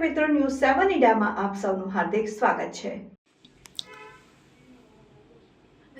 મિત્રો ન્યૂઝ સેવન ઇન્ડિયામાં આપ સૌનું હાર્દિક સ્વાગત છે.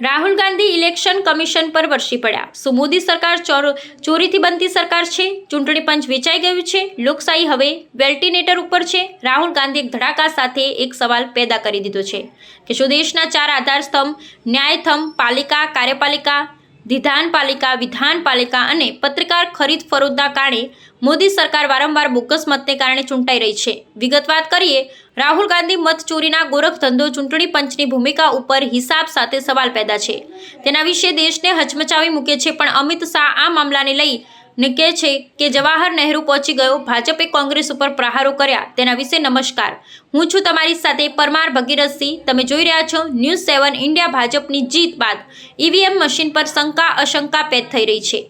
રાહુલ ગાંધી ઇલેક્શન કમિશન પર વરસી પડ્યા. શું મોદી સરકાર ચોર, ચોરીથી બનતી સરકાર છે. ચૂંટણી પંચ વેચાઈ ગયું છે. લોકશાહી હવે વેલ્ટિનેટર ઉપર છે. રાહુલ ગાંધી એક ધડાકા સાથે એક સવાલ પેદા કરી દીધો છે. કે શું દેશના ચાર આધાર સ્તંભ ન્યાયથમ, પાલિકા, કાર્યપાલિકા વિધાનપાલિકા વિધાનપાલિકા અને પત્રકાર ખરીદ ફરોદના કારણે મોદી સરકાર વારંવાર બોગસ મતને કારણે ચૂંટાઈ રહી છે. વિગત વાત કરીએ, રાહુલ ગાંધી મત ચોરીના ગોરખ ચૂંટણી પંચની ભૂમિકા ઉપર હિસાબ સાથે સવાલ પેદા છે. તેના વિશે દેશને હચમચાવી મૂકે છે, પણ અમિત શાહ આ મામલાને લઈ ને કહે છે કે જવાહર નહેરુ પહોંચી ગયો, ભાજપે કોંગ્રેસ ઉપર પ્રહારો કર્યા, તેના વિશે નમસ્કાર. હું છું તમારી સાથે પરમાર ભગીરથસિંહ તમે જોઈ રહ્યા છો ન્યૂઝ સેવન ઇન્ડિયા ભાજપની જીત બાદ ઈવીએમ મશીન પર શંકા અશંકા પેદ થઈ રહી છે.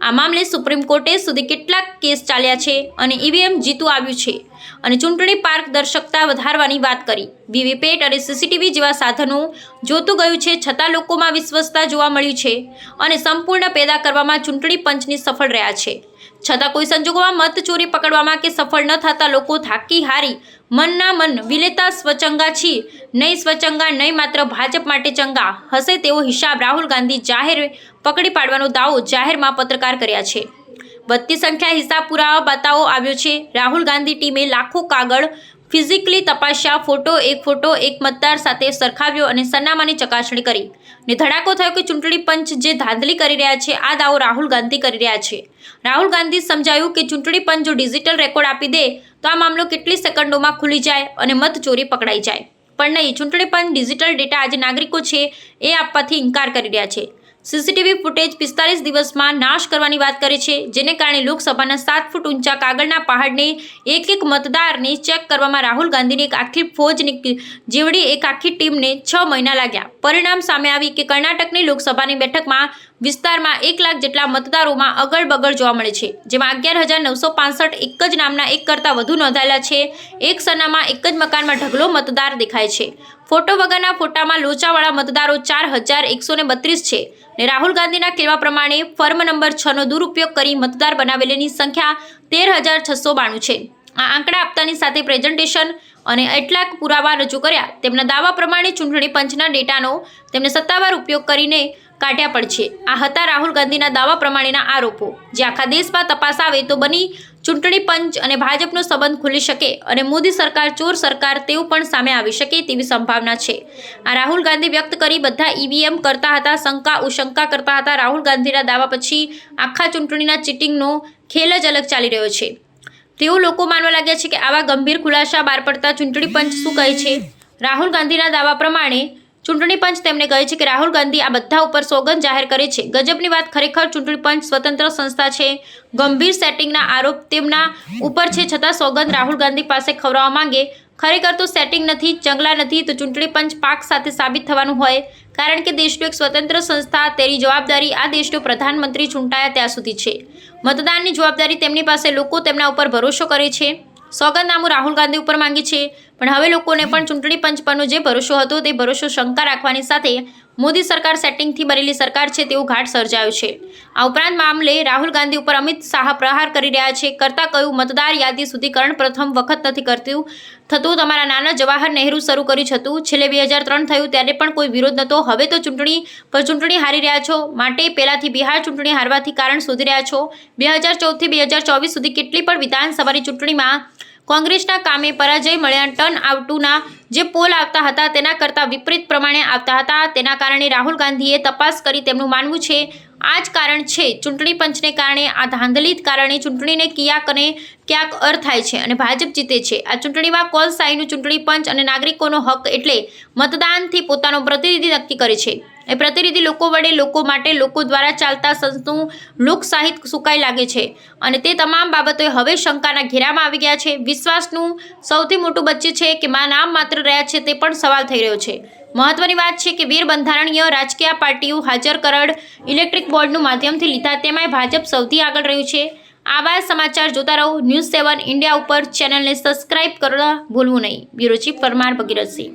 આ મામલે સુપ્રીમ કોર્ટે સુધી કેટલાક કેસ ચાલ્યા છે અને ઈવીએમ જીતું આવ્યું છે. અને ચૂંટણી પારદર્શકતા વધારવાની વાત કરી. વીવીપેટ અને સીસીટીવી જેવા સાધનો જોતું ગયું છે, છતાં લોકોમાં વિશ્વસતા જોવા મળ્યું છે અને સંપૂર્ણ પેદા કરવામાં ચૂંટણી પંચની સફળ રહ્યા છે. છતાં કોઈ સંજોગોમાં મત ચોરી પકડવામાં કે સફળ ન થતા લોકો થાકી હારી, મનના મન વિલેતા સ્વચંગા છી, નહીં સ્વચંગા, નહીં માત્ર ભાજપ માટે ચંગા, હશે તેવો હિસાબ રાહુલ ગાંધી જાહેર પકડી પાડવાનો દાવો જાહેરમાં પત્રકાર કર્યા છે. વધતી સંખ્યા હિસાબ પુરાવા બતાવો આવ્યો છે. રાહુલ ગાંધી ટીમે લાખો કાગળ ફિઝિકલી તપાસ્યા, ફોટો એક ફોટો, એક મતદાર સાથે સરખાવ્યો અને સરનામાની ચકાસણી કરી. ને ધડાકો થયો કે ચૂંટણી પંચ જે ધાંધલી કરી રહ્યા છે, આ દાવો રાહુલ ગાંધી કરી રહ્યા છે. રાહુલ ગાંધી સમજાયું કે ચૂંટણી પંચ જો ડિજિટલ રેકોર્ડ આપી દે, તો આ મામલો કેટલી સેકન્ડોમાં ખુલી જાય અને મત ચોરી પકડાઈ જાય. પણ નહીં, ચૂંટણી પંચ ડિજિટલ ડેટા આજે નાગરિકો છે એ આપવાથી ઇનકાર કરી રહ્યા છે. સીસીટીવી ફૂટેજ પિસ્તાલીસ દિવસમાં નાશ કરવાની વાત કરે છે, જેને કારણે લોકસભાના સાત ફૂટ ઊંચા કાગળના પહાડને એક એક મતદારને ચેક કરવામાં રાહુલ ગાંધીની એક આખી ફોજની જેવડી એક આખી ટીમને છ મહિના લાગ્યા. પરિણામ સામે આવી કે કર્ણાટકની લોકસભાની બેઠકમાં વિસ્તારમાં એક લાખ જેટલા મતદારોમાં અગળ બગડ જોવા મળે છે, જેમાં અગિયાર હજાર નવસો પાંસઠ એક જ નામના એક કરતાં વધુ નોંધાયેલા છે. એક સરનામાં એક જ મકાનમાં ઢગલો મતદાર દેખાય છે. ફોટો વગરના ફોટામાં લોચાવાળા મતદારો ચાર હજાર એકસો ને બત્રીસ છે ને રાહુલ ગાંધીના કહેવા પ્રમાણે ફર્મ નંબર છનો દુરુપયોગ કરી મતદાર બનાવેલીની સંખ્યા તેર હજાર છસો બાણું છે. આ આંકડા આપતાની સાથે પ્રેઝન્ટેશન અને એટલાક પુરાવા રજૂ કર્યા. તેમના દાવા પ્રમાણે ચૂંટણી પંચના ડેટાનો તેમને સત્તાવાર ઉપયોગ કરીને કાઢ્યા પડશે આ હતા રાહુલ ગાંધીના દાવા પ્રમાણેના આરોપો. જે આખા દેશમાં તપાસ આવે તો બની ચૂંટણી પંચ અને ભાજપનો સંબંધ ખુલી શકે અને મોદી સરકાર, ચોર સરકાર તેવું પણ સામે આવી શકે તેવી સંભાવના છે. આ રાહુલ ગાંધી વ્યક્ત કરી બધા ઈવીએમ કરતા હતા, શંકા ઉશંકા કરતા હતા. રાહુલ ગાંધીના દાવા પછી આખા ચૂંટણીના ચીટિંગનો ખેલ જ અલગ ચાલી રહ્યો છે. તેઓ લોકો માનવા લાગ્યા છે કે આવા ગંભીર ખુલાસા બહાર પડતા ચૂંટણી પંચ શું કહે છે? રાહુલ ગાંધીના દાવા પ્રમાણે ચૂંટણી પંચ તેમને કહે છે કે રાહુલ ગાંધી આ બધા ઉપર સોગંદ જાહેર કરે છે. ગજબની વાત ખરેખર ચૂંટણી પંચ સ્વતંત્ર સંસ્થા છે. ગંભીર સેટિંગના આરોપ તેમના ઉપર છે છતાં સોગંદ રાહુલ ગાંધી પાસે ખવડાવવા માંગે. ખરેખર તો સેટિંગ નથી, ચંગલા નથી, તો ચૂંટણી પંચ પાક સાથે સાબિત થવાનું હોય. કારણ કે દેશનું એક સ્વતંત્ર સંસ્થા, તેની જવાબદારી આ દેશનો પ્રધાનમંત્રી ચૂંટાયા ત્યાં સુધી છે. મતદાનની જવાબદારી તેમની પાસે લોકો તેમના ઉપર ભરોસો કરે છે. સોગંદનામું રાહુલ ગાંધી ઉપર માંગે છે. પણ હવે લોકોને પણ ચૂંટણી પંચ પરનો જે ભરોસો હતો તે ભરોસો શંકા રાખવાની સાથે મોદી સરકાર સેટિંગથી બનેલી સરકાર છે તેવું ઘાટ સર્જાયો છે. આ ઉપરાંત મામલે રાહુલ ગાંધી ઉપર અમિત શાહ પ્રહાર કરી રહ્યા છે. કરતા કયું મતદાર યાદી શુદ્ધિકરણ પ્રથમ વખત નથી કરતું. થતું તમારા નાના જવાહર નહેરુ શરૂ કર્યું છે હતું. છેલ્લે બે હજાર ત્રણ થયું ત્યારે પણ કોઈ વિરોધ નહોતો. હવે તો ચૂંટણી પર ચૂંટણી હારી રહ્યા છો. માટે પહેલાંથી બિહાર ચૂંટણી હારવાથી કારણ શોધી રહ્યા છો. બે હજાર ચૌદથી બે હજાર ચોવીસ સુધી કેટલી પણ વિધાનસભાની ચૂંટણીમાં કોંગ્રેસના કામે પરાજય મળ્યા ટર્ન આઉટના જે પોલ આવતા હતા તેના કરતાં વિપરીત પ્રમાણે આવતા હતા. તેના કારણે રાહુલ ગાંધીએ તપાસ કરી તેમનું માનવું છે. આ જ કારણ છે. ચૂંટણી પંચને કારણે આ ધાંધલી કારણે ચૂંટણીને ક્યાંક અને ક્યાંક અર થાય છે અને ભાજપ જીતે છે. આ ચૂંટણીમાં કોલસાઈનું ચૂંટણી પંચ અને નાગરિકોનો હક એટલે મતદાનથી પોતાનો પ્રતિનિધિ નક્કી કરે છે. એ પ્રતિનિધિ લોકો વડે લોકો માટે લોકો દ્વારા ચાલતા સંતનું લોકસાહિત સુકાઈ લાગે છે. અને તે તમામ બાબતોએ હવે શંકાના ઘેરામાં આવી ગયા છે. વિશ્વાસનું સૌથી મોટું બચ્ચે છે કે માં નામ માત્ર રહ્યા છે તે પણ સવાલ થઈ રહ્યો છે. મહત્વની વાત છે કે વીર બંધારણીય રાજકીય પાર્ટીઓ હાજર કરડ ઇલેક્ટ્રિક બોર્ડનું માધ્યમથી લીધા તેમાંય ભાજપ સૌથી આગળ રહ્યું છે. આવા સમાચાર જોતા રહો ન્યૂઝ સેવન ઇન્ડિયા ઉપર. ચેનલને સબસ્ક્રાઇબ કરવા ભૂલવું નહીં. Bureau chief Parmar Bhagirathsinh